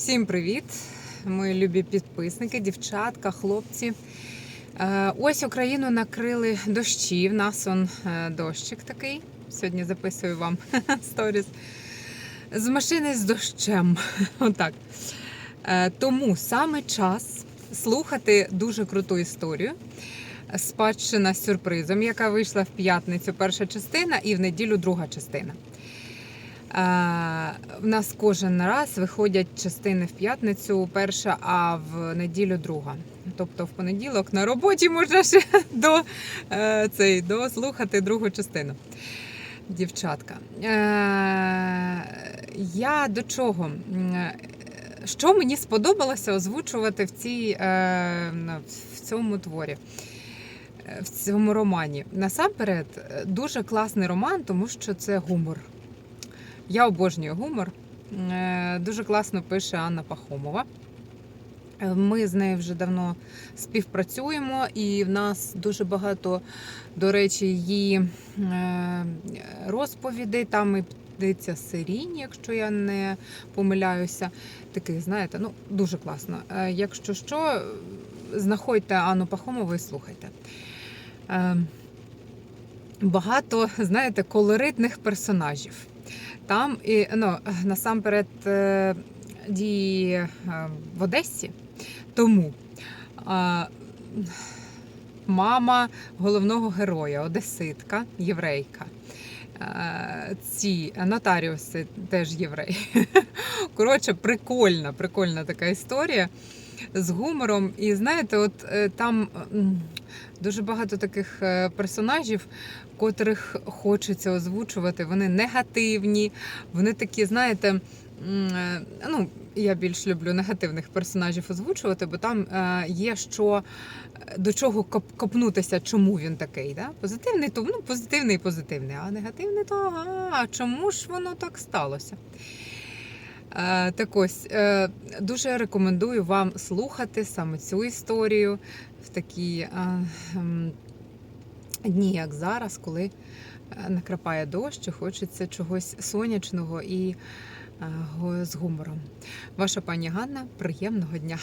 Всім привіт, мої любі підписники, дівчатка, хлопці. Е, Ось Україну накрили дощі. В нас он е, дощик такий. Сьогодні записую вам сторіс. З машини з дощем. Отак. Е, Тому саме час слухати дуже круту історію. Спадщина з сюрпризом, яка вийшла в п'ятницю перша частина і в неділю друга частина. В нас кожен раз виходять частини в п'ятницю перша, а в неділю друга. Тобто в понеділок на роботі можна ще до, е, цей, дослухати другу частину. Дівчатка. Е, Я до чого? Е, Що мені сподобалося озвучувати в, цій, в цьому творі? В цьому романі. Насамперед, дуже класний роман, тому що це гумор. Я обожнюю гумор. Е, Дуже класно пише Анна Пахомова. Е, Ми з нею вже давно співпрацюємо, і в нас дуже багато, до речі, її е, розповідей. Там і птиця сирінь, якщо я не помиляюся. Таких, знаєте, ну дуже класно. Якщо що, знаходьте Анну Пахомову і слухайте. Багато, знаєте, колоритних персонажів. Там і ну, насамперед е, дії е, в Одесі. Тому мама головного героя, одеситка, єврейка. Е, Ці нотаріуси теж євреї. Коротше, прикольна, прикольна така історія з гумором. І знаєте, от там дуже багато таких е, персонажів, котрих хочеться озвучувати. Вони негативні, вони такі, знаєте, е, ну, я більш люблю негативних персонажів озвучувати, бо там е, є що до чого коп- копнутися, чому він такий. Да? Позитивний, то ну, позитивний і позитивний, а негативний, то ага, чому ж воно так сталося? Е, Так ось, е, дуже рекомендую вам слухати саме цю історію в такі е, ем, дні, як зараз, коли накрапає дощ, і хочеться чогось сонячного і з гумором. Ваша пані Ганна, приємного дня!